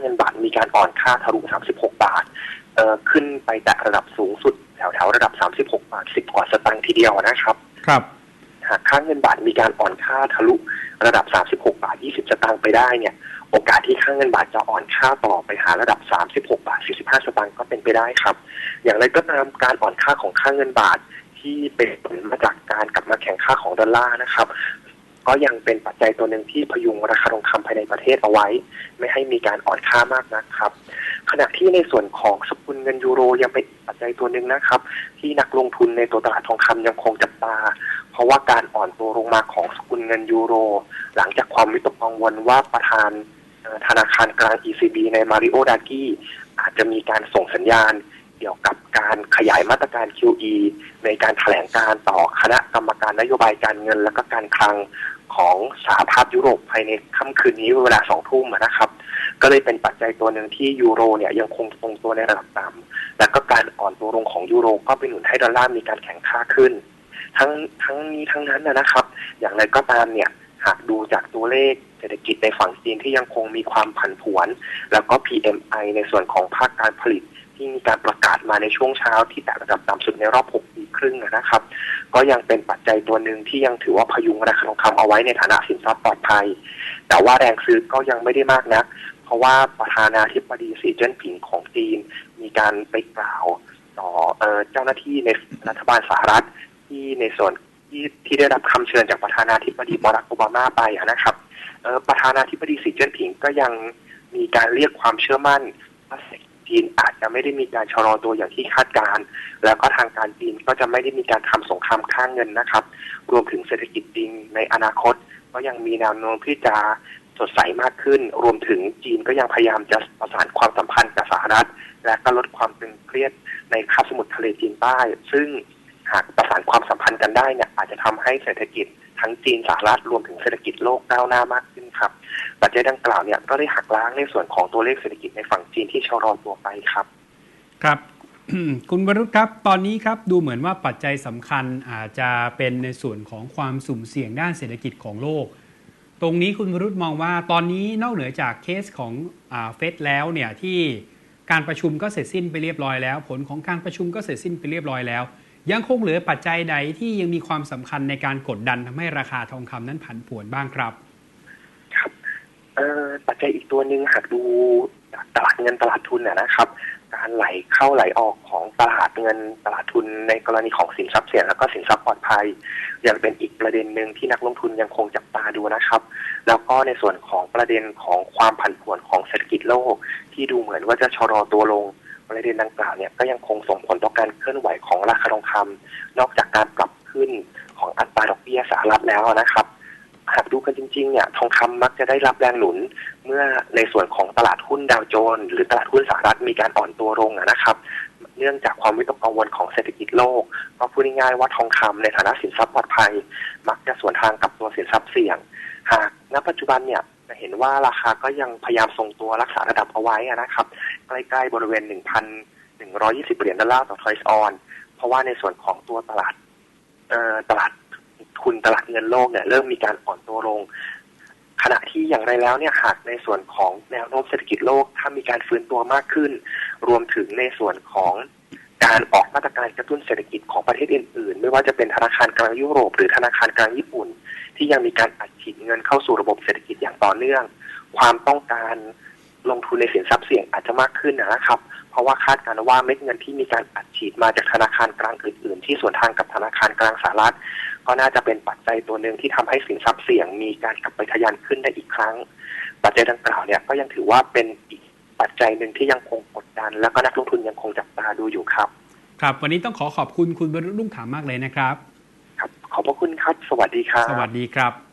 เงินบาทมีการอ่อนค่าทะลุ 36 บาท เอ่อขึ้นไปแตะระดับสูงสุดแถวๆระดับ 36 บาท 10 กว่าสตางค์ทีเดียวนะครับ ครับ หากค่าเงินบาทมีการอ่อนค่าทะลุระดับ 36 บาท 20 สตางค์ไปได้เนี่ย โอกาสที่ค่าเงินบาทจะอ่อนค่าต่อไปหาระดับ 36 บาท 45 สตางค์ก็เป็นไปได้ครับ อย่างไรก็ตามการอ่อนค่าของค่าเงินบาทที่เป็นผลมาจากการกลับมาแข่งค่าของดอลลาร์นะครับ ก็ยังเป็นปัจจัยตัวหนึ่งที่พยุงราคาทองคำภายในประเทศเอาไว้ ไม่ให้มีการอ่อนค่ามากนะครับ ขณะที่ในส่วนของสกุลเงินยูโรยังเป็นปัจจัยตัวหนึ่งนะครับ ที่นักลงทุนในตัวตลาดทองคำยังคงจับตา เพราะว่าการอ่อนตัวลงมาของสกุลเงินยูโร หลังจากความวิตกกังวลว่าประธานธนาคารกลาง ECB ในมาริโอดากี้อาจจะมีการส่งสัญญาณเกี่ยวกับการขยายมาตรการ QE ในการแถลงการต่อคณะกรรมการนโยบายการเงินและก็การคลัง ของสหภาพยุโรปภายในค่ำคืนนี้เวลาสองทุ่มนะครับ ก็เลยเป็นปัจจัยตัวหนึ่งที่ยูโรเนี่ยยังคงทรงตัวในระดับต่ำและก็การอ่อนตัวลงของยูโรก็ไปหนุนให้ดอลลาร์มีการแข็งค่าขึ้น ทั้งทั้งนี้ทั้งนั้นนะครับ อย่างไรก็ตามเนี่ยหากดูจากตัวเลขเศรษฐกิจในฝั่งจีนที่ยังคงมีความผันผวน แล้วก็ PMI ในส่วนของภาคการผลิตที่มีการประกาศมาในช่วงเช้าที่แตะระดับต่ำสุดในรอบ6 ครึ่งนะครับ ก็ยังเป็นปัจจัยตัวหนึ่งที่ยังถือว่าพยุงราคาทองคำเอาไว้ในฐานะสินทรัพย์ปลอดภัย แต่ว่าแรงซื้อก็ยังไม่ได้มากนัก เพราะว่าประธานาธิบดีสีเจิ้นผิงของจีน มีการไปกล่าวต่อเออจ้าหน้าที่ในรัฐบาลสหรัฐที่ในส่วนที่ที่ได้รับคำเชิญจากประธานาธิบดีบารักโอบามาไปนะครับประธานาธิบดีสีเจิ้นผิงก็ยังมีการเรียกความเชื่อมั่นว่าเศรษฐ จีนอาจจะไม่ได้มีการชะลอตัวอย่างที่คาดการ แล้วก็ทางการจีนก็จะไม่ได้มีการทำสงครามข้างเงินนะครับ รวมถึงเศรษฐกิจจีนในอนาคต ก็ยังมีแนวโน้มที่จะสดใสมากขึ้น รวมถึงจีนก็ยังพยายามจะประสานความสัมพันธ์กับสหรัฐ และก็ลดความตึงเครียดในคาบสมุทรทะเลจีนใต้ ซึ่งหากประสานความสัมพันธ์กันได้เนี่ยอาจจะทำให้เศรษฐกิจ ทั้งจีนสหรัฐรวมถึงเศรษฐกิจโลกก้าวหน้ามากขึ้นครับ ปัจจัยดังกล่าวเนี่ยก็ได้หักล้างในส่วนของตัวเลขเศรษฐกิจในฝั่งจีนที่ชะลอตัวไปครับ ครับคุณวรุษครับตอนนี้ครับดูเหมือนว่าปัจจัยสำคัญอาจจะเป็นในส่วนของความสุ่มเสี่ยงด้านเศรษฐกิจของโลก ตรงนี้คุณวรุษมองว่าตอนนี้นอกเหนือจากเคสของเฟดแล้วเนี่ยที่การประชุมก็เสร็จสิ้นไปเรียบร้อยแล้ว ผลของการประชุมก็เสร็จสิ้นไปเรียบร้อยแล้ว ยังคงเหลือปัจจัยใดที่ยังมีความสำคัญในการกดดันทำให้ราคาทองคำนั้นผันผวนบ้างครับ ครับปัจจัยอีกตัวหนึ่งหากดูตลาดเงินตลาดทุนนะนะครับ การไหลเข้าไหลออกของตลาดเงินตลาดทุนในกรณีของสินทรัพย์เสี่ยงแล้วก็สินทรัพย์ปลอดภัยยังเป็นอีกประเด็นหนึ่งที่นักลงทุนยังคงจับตาดูนะครับ แล้วก็ในส่วนของประเด็นของความผันผวนของเศรษฐกิจโลก ที่ดูเหมือนว่าจะชะลอตัวลง ประเด็นดังกล่าวเนี่ยก็ยังคงส่งผลต่อการเคลื่อนไหวของราคาทองคำนอกจากการปรับขึ้นของอัตราดอกเบี้ยสหรัฐแล้วนะครับหากดูกันจริงๆเนี่ยทองคำมักจะได้รับแรงหนุน เมื่อในส่วนของตลาดหุ้นดาวโจนส์หรือตลาดหุ้นสหรัฐมีการอ่อนตัวลงนะครับ เนื่องจากความวิตกกังวลของเศรษฐกิจโลกก็พูดง่ายๆว่าทองคำในฐานะสินทรัพย์ปลอดภัย มักจะสวนทางกับตัวสินทรัพย์เสี่ยง หากณปัจจุบันเนี่ยจะเห็นว่าราคาก็ยังพยายามทรงตัวรักษาระดับเอาไว้นะครับ ใกล้ๆบริเวณ 1,120 เหรียญดอลลาร์ต่อทอยส์ออน เพราะว่าในส่วนของตัวตลาดตลาดทุนตลาดเงินโลกเนี่ยเริ่มมีการอ่อนตัวลง ขณะที่อย่างไรแล้วเนี่ยหากในส่วนของแนวโน้มเศรษฐกิจโลก ถ้ามีการฟื้นตัวมากขึ้น รวมถึงในส่วนของการออกมาตรการกระตุ้นเศรษฐกิจของประเทศอื่นๆ ไม่ว่าจะเป็นธนาคารกลางยุโรป หรือธนาคารกลางญี่ปุ่น ที่ยังมีการอัดฉีดเงินเข้าสู่ระบบเศรษฐกิจอย่างต่อเนื่อง ความต้องการ ลงทุนในสินทรัพย์เสี่ยงอาจจะมากขึ้นนะครับ เพราะว่าคาดการณ์ว่าเม็ดเงินที่มีการอัดฉีดมาจากธนาคารกลางอื่น ๆ ที่ส่วนทางกับธนาคารกลางสหรัฐ ก็น่าจะเป็นปัจจัยตัวหนึ่งที่ทำให้สินทรัพย์เสี่ยงมีการกลับไปทะยานขึ้นได้อีกครั้ง ปัจจัยดังกล่าวเนี่ยก็ยังถือว่าเป็นอีกปัจจัยหนึ่งที่ยังคงกดดัน แล้วก็นักลงทุนยังคงจับตาดูอยู่ครับ ครับ วันนี้ต้องขอขอบคุณคุณวรุษรุ่งขามมากเลยนะครับ ครับ ขอบพระคุณครับ สวัสดีครับ สวัสดีครับ